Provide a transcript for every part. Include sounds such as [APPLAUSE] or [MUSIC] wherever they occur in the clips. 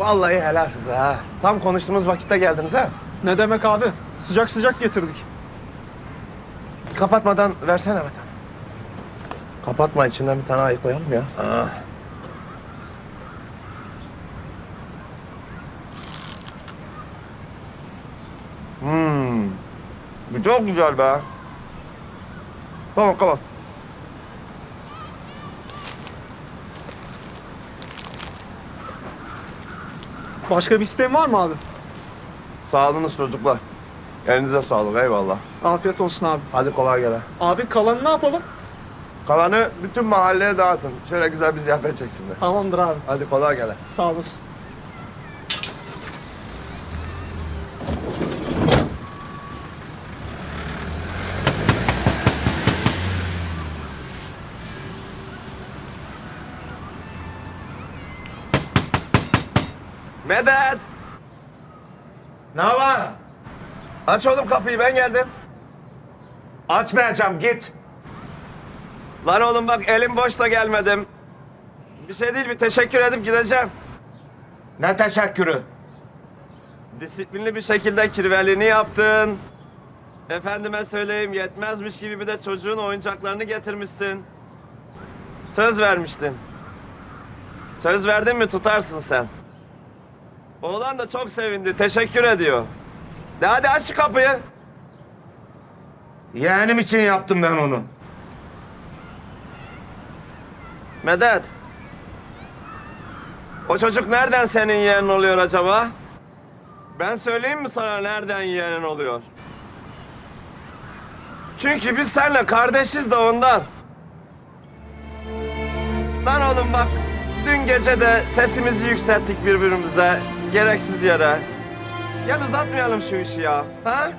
Vallahi helal size ha. Tam konuştuğumuz vakitte geldiniz ha. Ne demek abi? Sıcak sıcak getirdik. Kapatmadan versene bir tane. Kapatma içinden bir tane ayıklayalım ya. Ah. Hmm. Bu çok güzel be. Tamam kapat. Başka bir isteğin var mı abi? Sağ olunuz çocuklar. Elinize sağlık eyvallah. Afiyet olsun abi. Hadi kolay gele. Abi kalanı ne yapalım? Kalanı bütün mahalleye dağıtın. Şöyle güzel bir ziyafet çeksinler. Tamamdır abi. Hadi kolay gele. Sağ olasın. Medet! Ne var? Aç oğlum kapıyı ben geldim. Açmayacağım git. Lan oğlum bak elim boş da gelmedim. Bir şey değil bir teşekkür edip gideceğim. Ne teşekkürü? Disiplinli bir şekilde kirveliğini yaptın. Efendime söyleyeyim yetmezmiş gibi bir de çocuğun oyuncaklarını getirmişsin. Söz vermiştin. Söz verdin mi tutarsın sen. Oğlan da çok sevindi. Teşekkür ediyor. De hadi aç şu kapıyı. Yeğenim için yaptım ben onu. Medet. O çocuk nereden senin yeğenin oluyor acaba? Ben söyleyeyim mi sana nereden yeğenin oluyor? Çünkü biz seninle kardeşiz de ondan. Lan oğlum bak, dün gece de sesimizi yükselttik birbirimize gereksiz yere. Gel uzatmayalım şu işi ya, ha?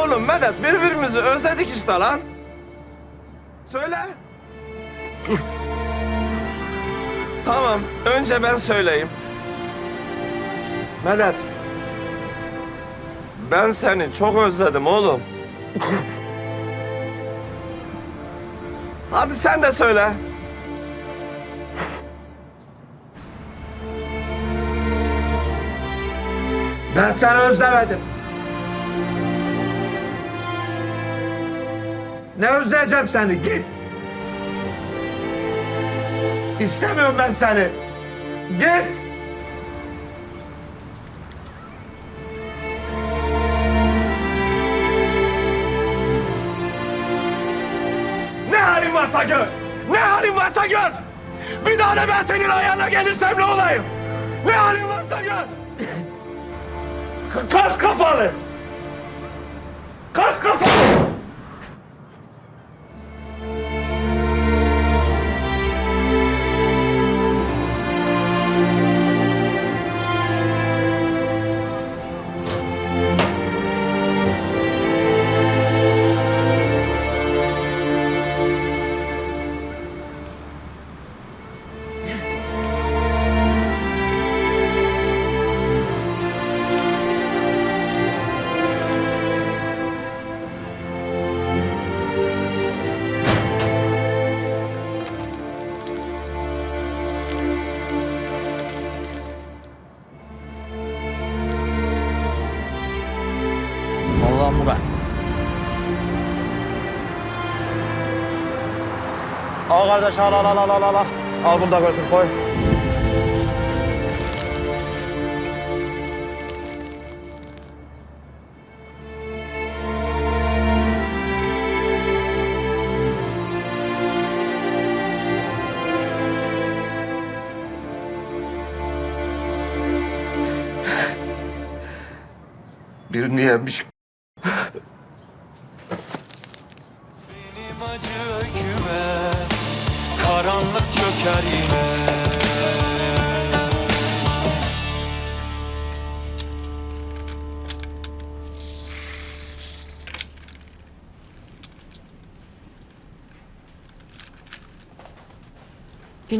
Oğlum Medet birbirimizi özledik işte lan. Söyle. tamam, önce ben söyleyeyim. Medet. Ben seni çok özledim oğlum. [LAUGHS] Hadi sen de söyle. Ben seni özlemedim. Ne özleyeceğim seni git. İstemiyorum ben seni. Git. Ne halin varsa gör. Ne halin varsa gör. Bir daha da ben senin ayağına gelirsem ne olayım? Ne halin varsa gör. K- Kas kafalı. Kardeş al al al al al al. Bunu da götür koy. Birini yemiş.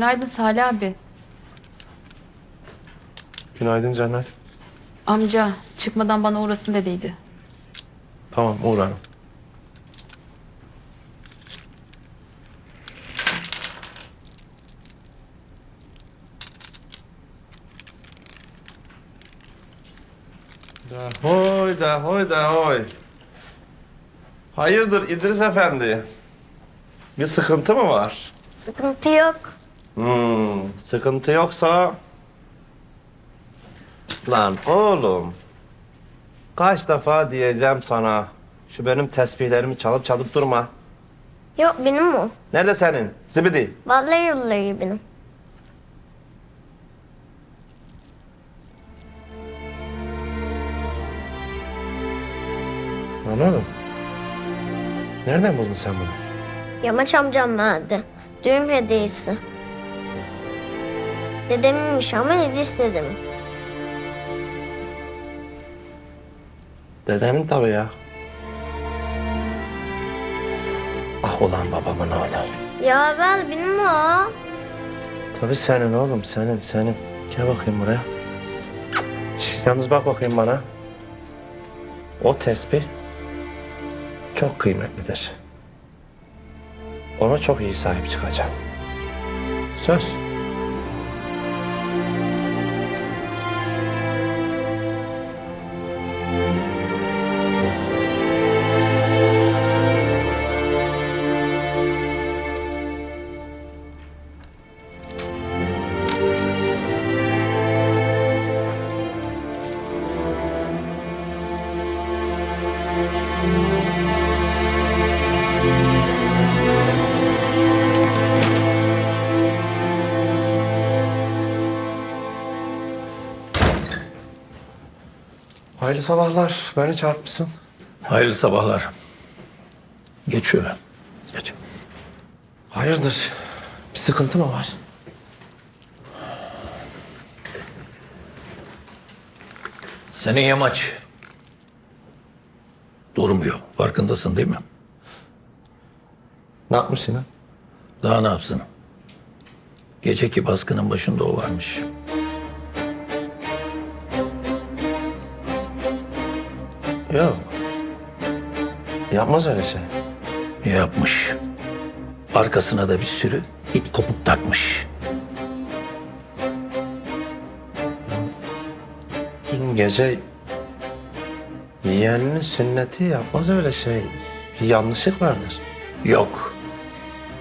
Günaydın Salih abi. Günaydın Cennet. Amca çıkmadan bana uğrasın dediydi. Tamam uğrarım. Da hoy da hoy da hoy. Hayırdır İdris Efendi? Bir sıkıntı mı var? Sıkıntı yok. Hmm, sıkıntı yoksa... Lan oğlum. Kaç defa diyeceğim sana. Şu benim tesbihlerimi çalıp çalıp durma. Yok benim o. Nerede senin? Zibidi. Vallahi billahi benim. Anladım. Nereden buldun sen bunu? Yamaç amcam verdi. Düğün hediyesi. Dedeminmiş ama İdris dedim. Dedenin tabii ya. Ah ulan babamın oğlu. Ya ver benim o. Tabii senin oğlum, senin, senin. Gel bakayım buraya. Yalnız bak bakayım bana. O tesbih çok kıymetlidir. Ona çok iyi sahip çıkacağım. Söz. Hayırlı sabahlar. Beni çarpmışsın. Hayırlı sabahlar. Geç şöyle. Geç. Hayırdır? Bir sıkıntı mı var? Senin yamaç durmuyor. Farkındasın değil mi? Ne yapmış yine? Daha ne yapsın? Geceki baskının başında o varmış. Yok. Yapmaz öyle şey. Yapmış. Arkasına da bir sürü it kopuk takmış. Dün gece yeğeninin sünneti yapmaz öyle şey. Bir yanlışlık vardır. Yok.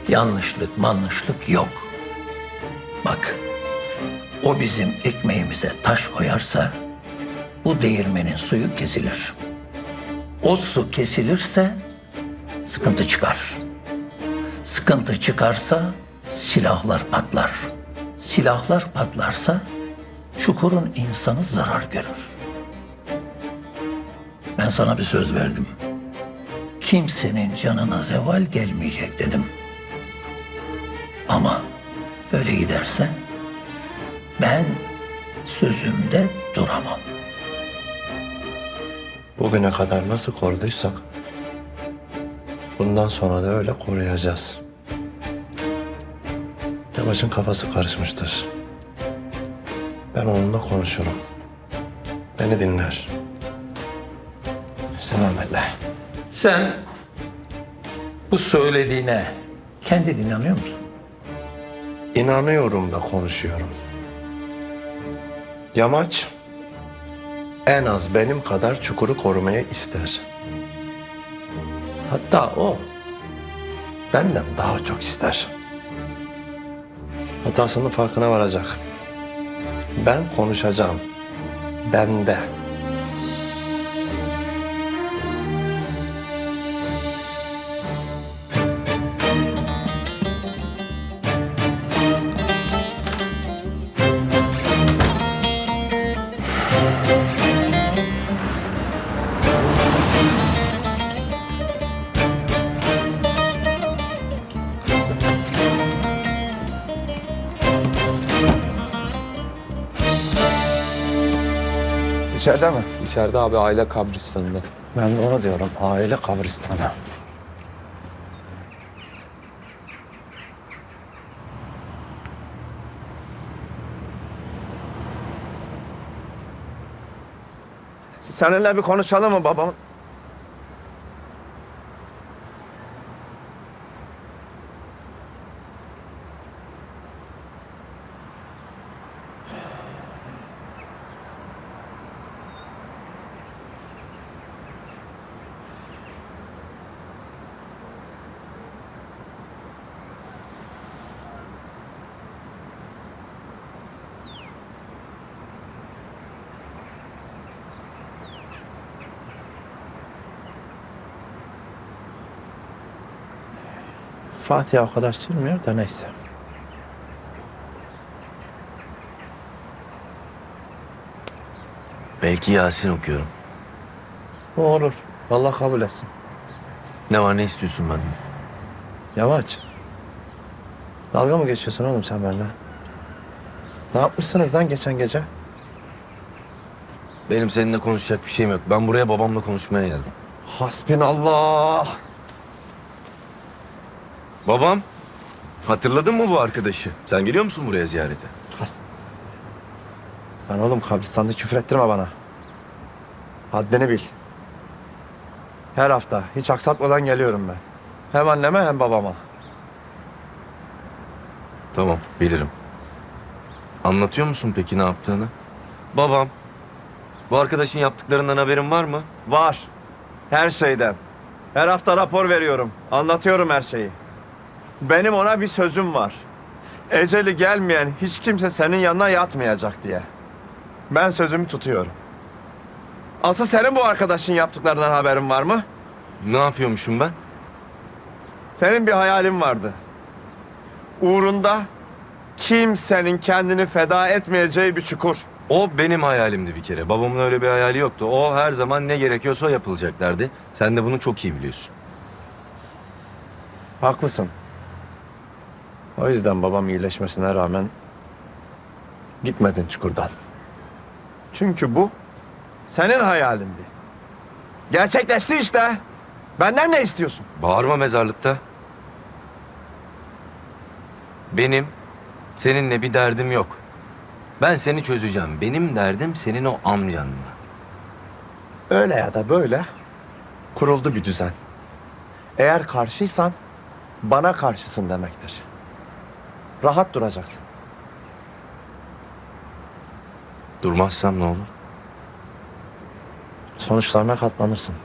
Yanlışlık, manlışlık yok. Bak, o bizim ekmeğimize taş koyarsa bu değirmenin suyu kesilir. O su kesilirse sıkıntı çıkar. Sıkıntı çıkarsa silahlar patlar. Silahlar patlarsa çukurun insanı zarar görür. Ben sana bir söz verdim kimsenin canına zeval gelmeyecek dedim. Ama böyle giderse ben sözümde duramam. Bugüne kadar nasıl koruduysak bundan sonra da öyle koruyacağız. Yavaş'ın kafası karışmıştır. Ben onunla konuşurum. Beni dinler. Selametle. Sen bu söylediğine kendin inanıyor musun? İnanıyorum da konuşuyorum. Yamaç en az benim kadar çukuru korumayı ister. Hatta o benden daha çok ister. Hatasının farkına varacak. Ben konuşacağım. Ben de. İçeride mi? İçeride abi aile kabristanında. Ben de onu diyorum. Aile kabristanı. Seninle bir konuşalım mı babam? Fatiha o kadar sürmüyor da neyse. Belki Yasin okuyorum. O olur. Allah kabul etsin. Ne var ne istiyorsun benden? Yavaş. Dalga mı geçiyorsun oğlum sen benimle? Ne yapmışsınız lan geçen gece? Benim seninle konuşacak bir şeyim yok. Ben buraya babamla konuşmaya geldim. Hasbinallah. Babam, hatırladın mı bu arkadaşı? Sen geliyor musun buraya ziyarete? Has... Lan oğlum kabristanda küfür ettirme bana. Haddini bil. Her hafta hiç aksatmadan geliyorum ben. Hem anneme hem babama. Tamam, bilirim. Anlatıyor musun peki ne yaptığını? Babam, bu arkadaşın yaptıklarından haberin var mı? Var. Her şeyden. Her hafta rapor veriyorum. Anlatıyorum her şeyi. Benim ona bir sözüm var. Eceli gelmeyen hiç kimse senin yanına yatmayacak diye. Ben sözümü tutuyorum. Asıl senin bu arkadaşın yaptıklarından haberin var mı? Ne yapıyormuşum ben? Senin bir hayalin vardı. Uğrunda kimsenin kendini feda etmeyeceği bir çukur. O benim hayalimdi bir kere. Babamın öyle bir hayali yoktu. O her zaman ne gerekiyorsa o yapılacak derdi. Sen de bunu çok iyi biliyorsun. Haklısın. O yüzden babam iyileşmesine rağmen gitmedin çukurdan. Çünkü bu senin hayalindi. Gerçekleşti işte. Benden ne istiyorsun? Bağırma mezarlıkta. Benim seninle bir derdim yok. Ben seni çözeceğim. Benim derdim senin o amcanla. Öyle ya da böyle kuruldu bir düzen. Eğer karşıysan bana karşısın demektir. Rahat duracaksın. Durmazsam ne olur? Sonuçlarına katlanırsın.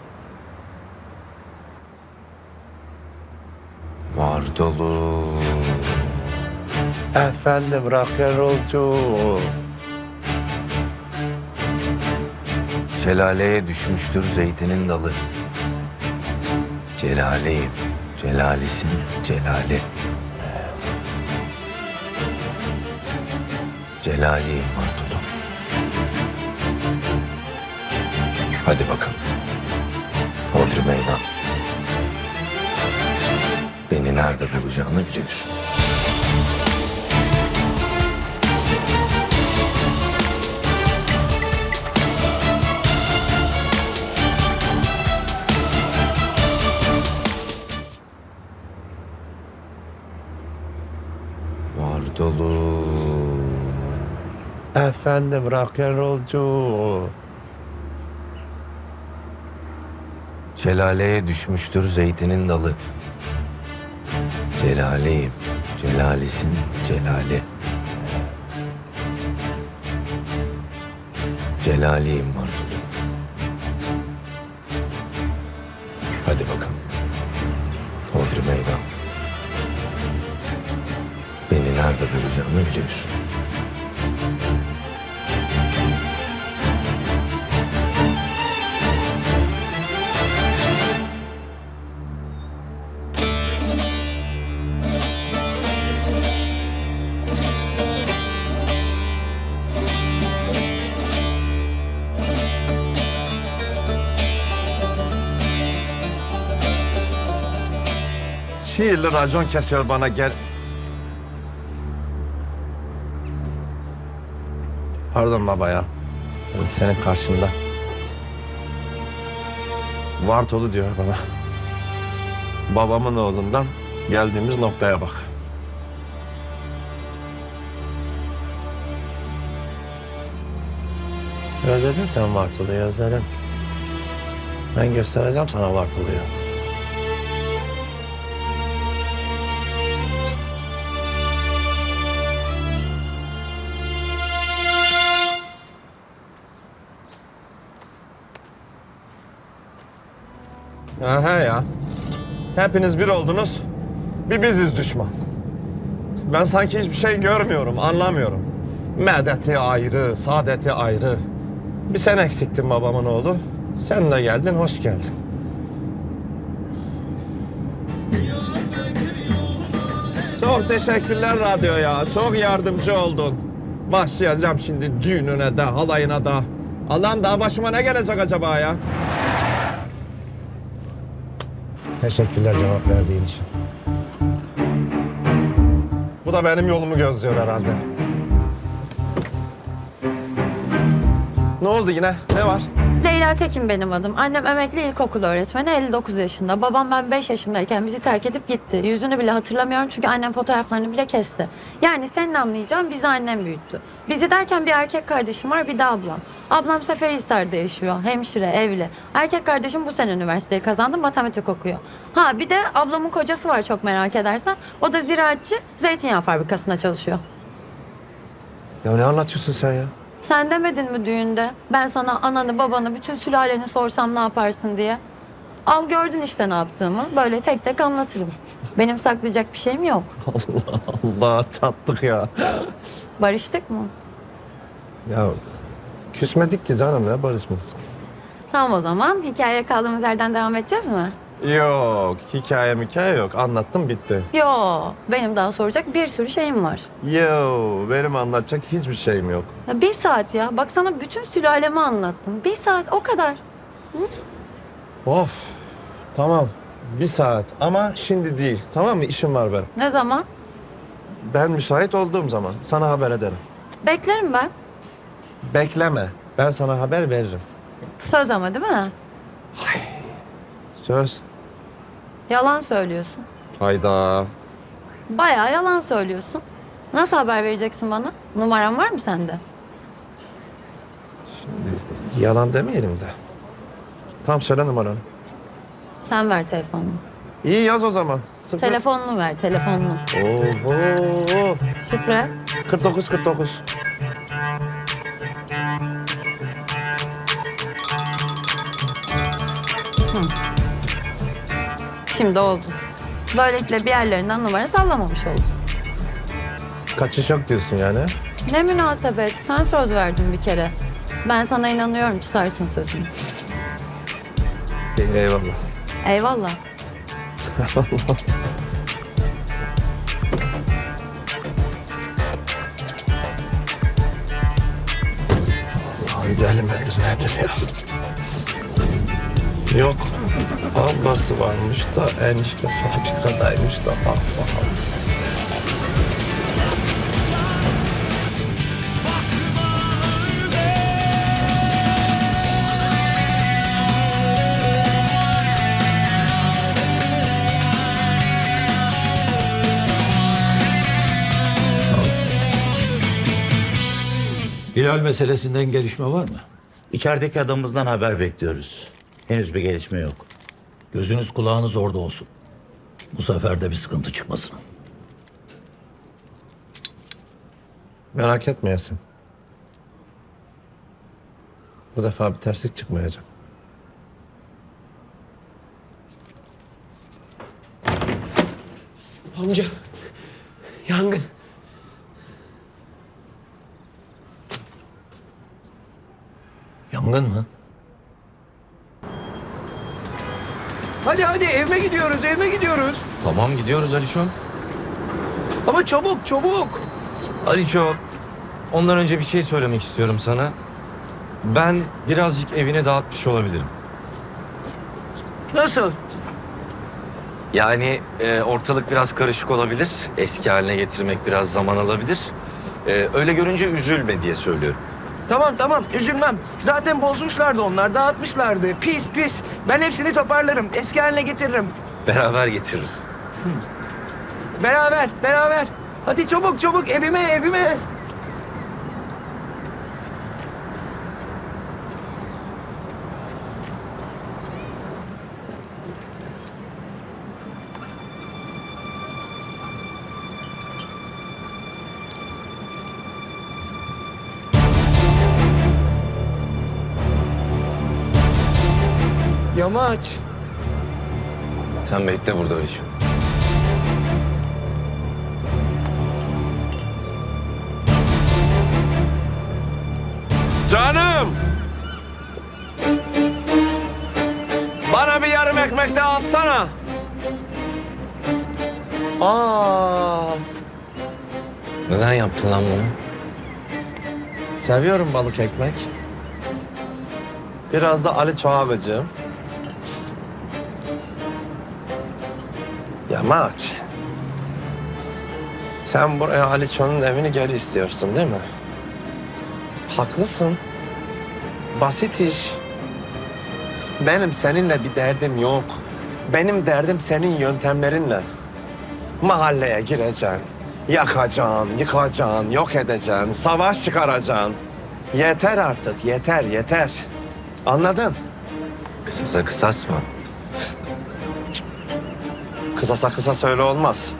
Var dolu. Efendim rock'n'rollcu. Şelaleye düşmüştür zeytinin dalı. Celaleyim, celalisin celali. Celaliyim Bartolo. Hadi bakalım. Hodri meydan. Beni nerede bulacağını biliyorsun. Efendim rock'n'rollcu. Şelaleye düşmüştür zeytinin dalı. Celaleyim, celalisin celali. Celaliyim Bartolo. Hadi bakalım. Hodri meydan. Beni nerede bulacağını biliyorsun. Şiirli racon kesiyor bana gel. Pardon baba ya. Senin karşında. Vartolu diyor bana. Babamın oğlundan geldiğimiz noktaya bak. Özledin sen Vartolu'yu özledin. Ben göstereceğim sana Vartolu'yu. Hepiniz bir oldunuz. Bir biziz düşman. Ben sanki hiçbir şey görmüyorum, anlamıyorum. Medeti ayrı, saadeti ayrı. Bir sen eksiktin babamın oğlu. Sen de geldin, hoş geldin. Çok teşekkürler radyo ya. Çok yardımcı oldun. Başlayacağım şimdi düğününe de halayına da. Allah'ım daha başıma ne gelecek acaba ya? Teşekkürler cevap verdiğin için. Bu da benim yolumu gözlüyor herhalde. Ne oldu yine? Ne var? Leyla Tekin benim adım. Annem emekli ilkokul öğretmeni 59 yaşında. Babam ben 5 yaşındayken bizi terk edip gitti. Yüzünü bile hatırlamıyorum çünkü annem fotoğraflarını bile kesti. Yani senin anlayacağın bizi annem büyüttü. Bizi derken bir erkek kardeşim var bir de ablam. Ablam Seferihisar'da yaşıyor. Hemşire, evli. Erkek kardeşim bu sene üniversiteyi kazandı. Matematik okuyor. Ha bir de ablamın kocası var çok merak edersen. O da ziraatçı. Zeytinyağı fabrikasında çalışıyor. Ya ne anlatıyorsun sen ya? Sen demedin mi düğünde? Ben sana ananı babanı bütün sülaleni sorsam ne yaparsın diye. Al gördün işte ne yaptığımı. Böyle tek tek anlatırım. Benim saklayacak bir şeyim yok. [LAUGHS] Allah Allah çattık ya. Barıştık mı? Ya küsmedik ki canım ne barışması. Tamam o zaman. Hikayeye kaldığımız yerden devam edeceğiz mi? Yok hikaye hikaye yok anlattım bitti. Yo, benim daha soracak bir sürü şeyim var. Yo benim anlatacak hiçbir şeyim yok. Ya bir saat ya. Bak sana bütün sülalemi anlattım. Bir saat o kadar. Of tamam bir saat ama şimdi değil tamam mı işim var benim. Ne zaman? Ben müsait olduğum zaman sana haber ederim. Beklerim ben. Bekleme ben sana haber veririm. Söz ama değil mi? Söz. Yalan söylüyorsun. Hayda. Bayağı yalan söylüyorsun. Nasıl haber vereceksin bana? Numaran var mı sende? Yalan demeyelim de. Tamam söyle numaranı. Sen ver telefonunu. İyi yaz o zaman. Sıfır. Telefonunu ver, telefonunu. Oho. Şifre. 49 49. Şimdi oldu. Böylelikle bir yerlerinden numara sallamamış oldun. Kaçış yok diyorsun yani. Ne münasebet. Sen söz verdin bir kere. Ben sana inanıyorum tutarsın sözünü. İyi, Eyvallah. Eyvallah. Lan [LAUGHS] deli midir nedir ya? Yok. Ablası varmış da enişte fabrikadaymış da Allah Allah. Hilal meselesinden gelişme var mı? İçerideki adamımızdan haber bekliyoruz. Henüz bir gelişme yok. Gözünüz kulağınız orada olsun. Bu sefer de bir sıkıntı çıkmasın. Merak etmeyesin. Bu defa bir terslik çıkmayacak. Amca. Yangın. Yangın mı? Hadi hadi evime gidiyoruz, evime gidiyoruz. Tamam gidiyoruz Aliço. Ama çabuk, çabuk. Aliço, ondan önce bir şey söylemek istiyorum sana. Ben birazcık evine dağıtmış olabilirim. Nasıl? Yani e, ortalık biraz karışık olabilir. Eski haline getirmek biraz zaman alabilir. E, öyle görünce üzülme diye söylüyorum. Tamam tamam üzülmem. Zaten bozmuşlardı onlar, dağıtmışlardı. Pis pis. Ben hepsini toparlarım, eski haline getiririm. Beraber getiririz. Beraber, beraber. Hadi çabuk çabuk evime, evime. Yamaç. Sen bekle burada Aliço. Canım! Bana bir yarım ekmek de atsana. Aa, Neden yaptın lan bunu? seviyorum balık ekmek. Biraz da Ali Çoğabıcığım. Yamaç. Sen buraya Ali Çoğ'un evini geri istiyorsun değil mi? Haklısın. Basit iş. Benim seninle bir derdim yok. Benim derdim senin yöntemlerinle. Mahalleye gireceksin. Yakacaksın, yıkacaksın, yok edeceksin, savaş çıkaracaksın. Yeter artık, yeter, yeter. Anladın? Kısasa kısas mı? Kısa söyle olmaz.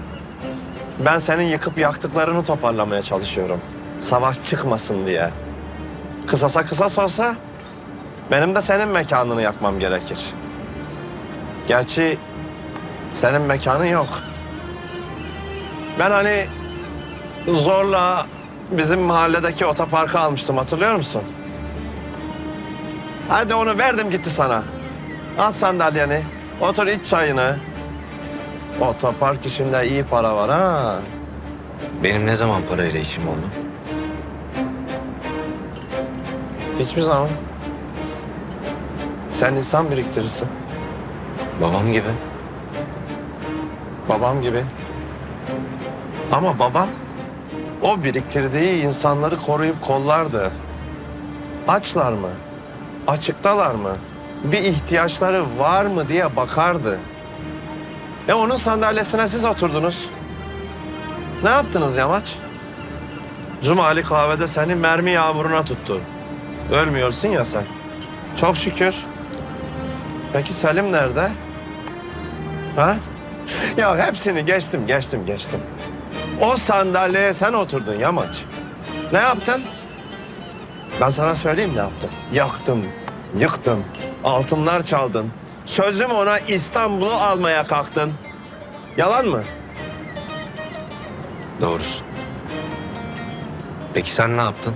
Ben senin yıkıp yaktıklarını toparlamaya çalışıyorum. Savaş çıkmasın diye. Kısasa kısas olsa benim de senin mekanını yakmam gerekir. Gerçi senin mekanın yok. Ben hani zorla bizim mahalledeki otoparkı almıştım hatırlıyor musun? Hadi onu verdim gitti sana. Al sandalyeni, otur iç çayını. Otopark işinde iyi para var ha. Benim ne zaman parayla işim oldu? Hiçbir zaman. Sen insan biriktirirsin. Babam gibi. Babam gibi. Ama babam o biriktirdiği insanları koruyup kollardı. Açlar mı? Açıktalar mı? Bir ihtiyaçları var mı diye bakardı. E onun sandalyesine siz oturdunuz. Ne yaptınız Yamaç? Cumali kahvede seni mermi yağmuruna tuttu. Ölmüyorsun ya sen. Çok şükür. Peki Selim nerede? Ha? Ya hepsini geçtim, geçtim, geçtim. O sandalyeye sen oturdun Yamaç. Ne yaptın? Ben sana söyleyeyim ne yaptın. Yaktın, yıktın, altınlar çaldın. Sözüm ona İstanbul'u almaya kalktın. Yalan mı? Doğrusu. Peki sen ne yaptın?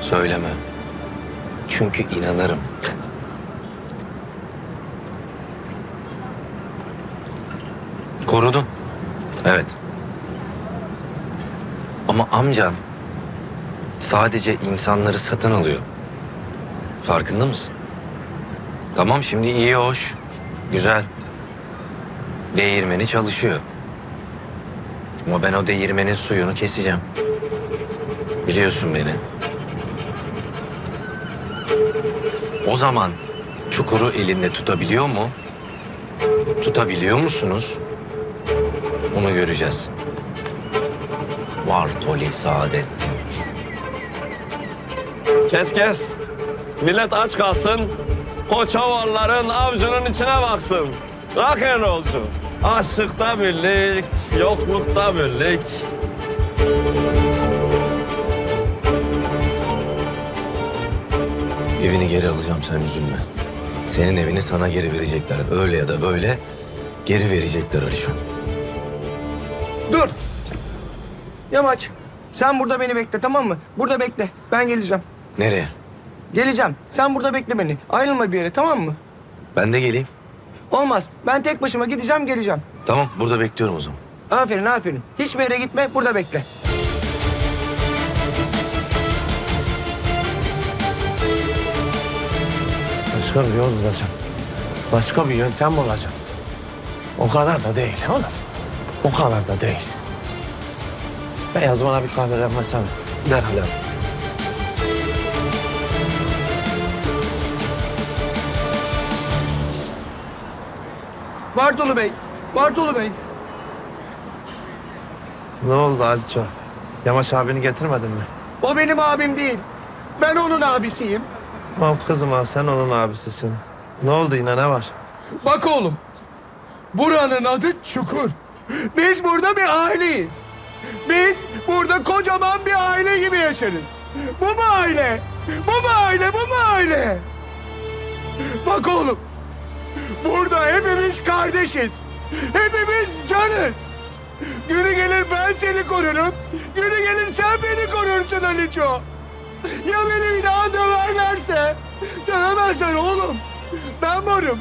Söyleme. Çünkü inanırım. Korudum. Evet. Ama amcan sadece insanları satın alıyor. Farkında mısın? Tamam şimdi iyi hoş. Güzel. Değirmeni çalışıyor. Ama ben o değirmenin suyunu keseceğim. Biliyorsun beni. O zaman çukuru elinde tutabiliyor mu? Tutabiliyor musunuz? Onu göreceğiz. Vartoli Saadettin. Kes kes. Millet aç kalsın. Koçavalların avcunun içine baksın. Rock and rollcu. Aşıkta birlik, yoklukta birlik. Evini geri alacağım sen üzülme. Senin evini sana geri verecekler. Öyle ya da böyle geri verecekler Alişon. Dur. Yamaç, sen burada beni bekle tamam mı? Burada bekle. Ben geleceğim. Nereye? Geleceğim. Sen burada bekle beni. Ayrılma bir yere tamam mı? Ben de geleyim. Olmaz. Ben tek başıma gideceğim geleceğim. Tamam burada bekliyorum o zaman. Aferin aferin. Hiçbir yere gitme. Burada bekle. Başka bir yol bulacağım. Başka bir yöntem bulacağım. O kadar da değil oğlum. O kadar da değil. Beyaz bana bir kahve demesene. Derhal abi. Bartolu Bey. Bartolu Bey. Ne oldu Aliço? Yamaç abini getirmedin mi? O benim abim değil. Ben onun abisiyim. Mahmut kızım ha sen onun abisisin. Ne oldu yine ne var? Bak oğlum. Buranın adı Çukur. Biz burada bir aileyiz. Biz burada kocaman bir aile gibi yaşarız. Bu mu aile? Bu mu aile? Bu mu aile? Bak oğlum. Burada hepimiz kardeşiz. Hepimiz canız. Günü gelir ben seni korurum. Günü gelir sen beni korursun Aliço. Ya beni bir daha döverlerse? Dövemezler oğlum. Ben varım.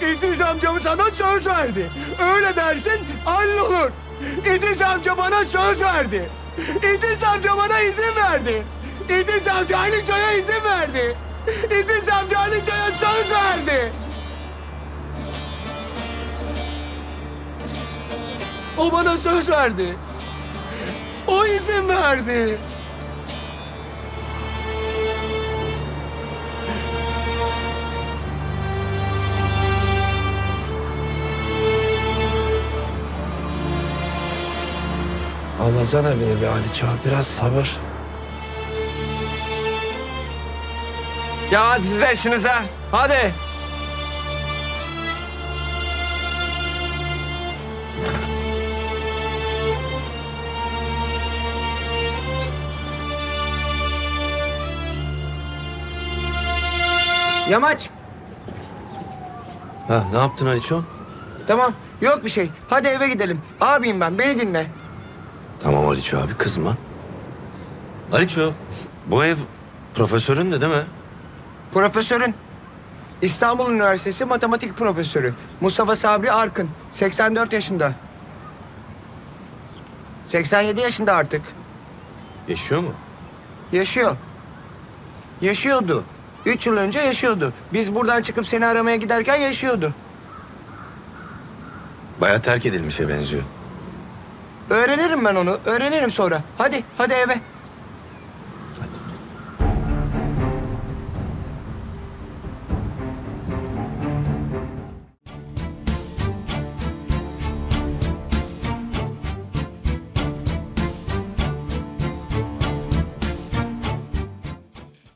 İdris amcam sana söz verdi. Öyle dersin hallolur. İdris amca bana söz verdi. İdris amca bana izin verdi. İdris amca Ali Ço'ya izin verdi. İdris amca O bana söz verdi. O izin verdi. Alacana beni bir Aliço. Biraz sabır. Ya hadi size işinize. Hadi. Yamaç. Ha ne yaptın Aliço? Tamam. Yok bir şey. Hadi eve gidelim. Abiyim ben. Beni dinle. Tamam Aliço abi kızma. Aliço bu ev profesörün de değil mi? Profesörün. İstanbul Üniversitesi matematik profesörü. Mustafa Sabri Arkın. 84 yaşında. 87 yaşında artık. Yaşıyor mu? Yaşıyor. Yaşıyordu. Üç yıl önce yaşıyordu. Biz buradan çıkıp seni aramaya giderken yaşıyordu. Baya terk edilmişe benziyor. Öğrenirim ben onu. Öğrenirim sonra. Hadi, hadi eve.